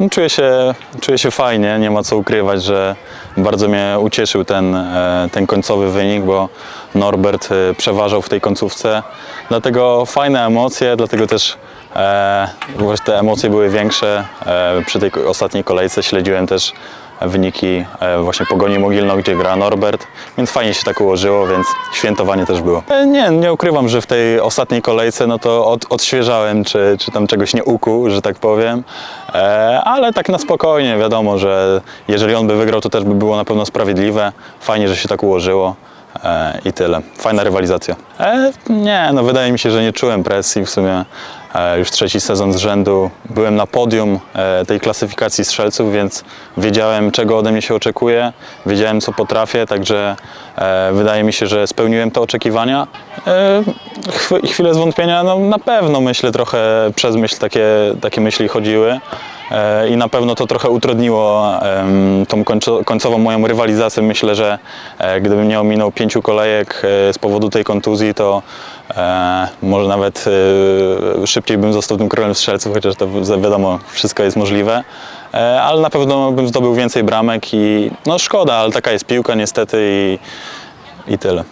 No, Czuję się, czuję się fajnie, nie ma co ukrywać, że bardzo mnie ucieszył ten, e, ten końcowy wynik, bo Norbert e, przeważał w tej końcówce. Dlatego fajne emocje, dlatego też e, te emocje były większe. E, przy tej ostatniej kolejce śledziłem też wyniki e, właśnie Pogoni Mogilno, gdzie gra Norbert, więc fajnie się tak ułożyło, więc świętowanie też było. E, Nie, nie ukrywam, że w tej ostatniej kolejce no to od, odświeżałem, czy, czy tam czegoś nie ukuł, że tak powiem, e, ale tak na spokojnie, wiadomo, że jeżeli on by wygrał, to też by było na pewno sprawiedliwe. Fajnie, że się tak ułożyło. E, I tyle. Fajna rywalizacja. E, nie, no wydaje mi się, że nie czułem presji w sumie. E, już trzeci sezon z rzędu byłem na podium e, tej klasyfikacji strzelców, więc wiedziałem, czego ode mnie się oczekuje, wiedziałem, co potrafię, także e, wydaje mi się, że spełniłem te oczekiwania. E, chw- chwilę zwątpienia, no na pewno myślę, trochę przez myśl takie, takie myśli chodziły. E, I na pewno to trochę utrudniło tą końco, końcową moją rywalizację. Myślę, że e, gdybym nie ominął pięciu kolejek e, z powodu tej kontuzji, to może nawet szybciej bym został tym królem strzelców, chociaż to wi- wiadomo, wszystko jest możliwe. Ale na pewno bym zdobył więcej bramek i no szkoda, ale taka jest piłka niestety i, i tyle.